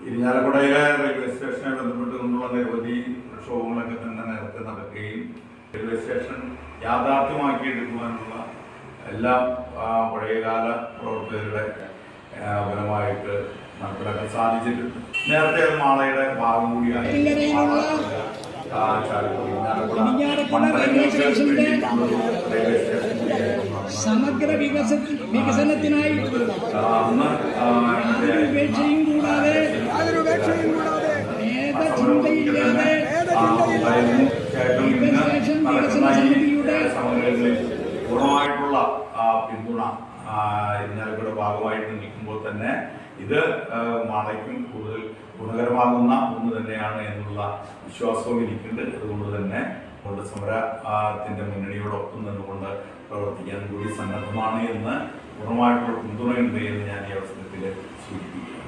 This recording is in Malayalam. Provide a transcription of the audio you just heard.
ഇരിഞ്ഞാലക്കുടയിലെ റെയിൽവേ സ്റ്റേഷനെ ബന്ധപ്പെട്ട് കൊണ്ടുള്ള നിരവധി പ്രക്ഷോഭങ്ങളൊക്കെ തന്നെ നേരത്തെ നടക്കുകയും റെയിൽവേ സ്റ്റേഷൻ യാഥാർത്ഥ്യമാക്കിയെടുക്കുവാനുള്ള എല്ലാ ആ, പഴയകാല പ്രവർത്തകരുടെ ഫലമായിട്ട് നടപ്പിലാക്കാൻ സാധിച്ചിട്ടുണ്ട്. നേരത്തെ അത് മാളയുടെ ഭാഗം കൂടിയാണ് സമഗ്ര ആ, സമരങ്ങളിൽ പൂർണമായിട്ടുള്ള പിന്തുണ ഇന്നലെ ഭാഗമായിട്ട് നിൽക്കുമ്പോൾ തന്നെ ഇത് ആ, മാളയ്ക്കും കൂടുതൽ ഗുണകരമാകുന്ന ഒന്ന് തന്നെയാണ് എന്നുള്ള വിശ്വാസവും എനിക്കുണ്ട്. അതുകൊണ്ട് തന്നെ കൊണ്ട് സമരത്തിന്റെ മുന്നണിയോടൊപ്പം നിന്നുകൊണ്ട് പ്രവർത്തിക്കാൻ കൂടി സന്നദ്ധമാണ് എന്ന് പൂർണമായിട്ടുള്ള പിന്തുണയുണ്ട് എന്ന് ഞാൻ ഈ അവസരത്തിൽ സൂചിപ്പിക്കുന്നു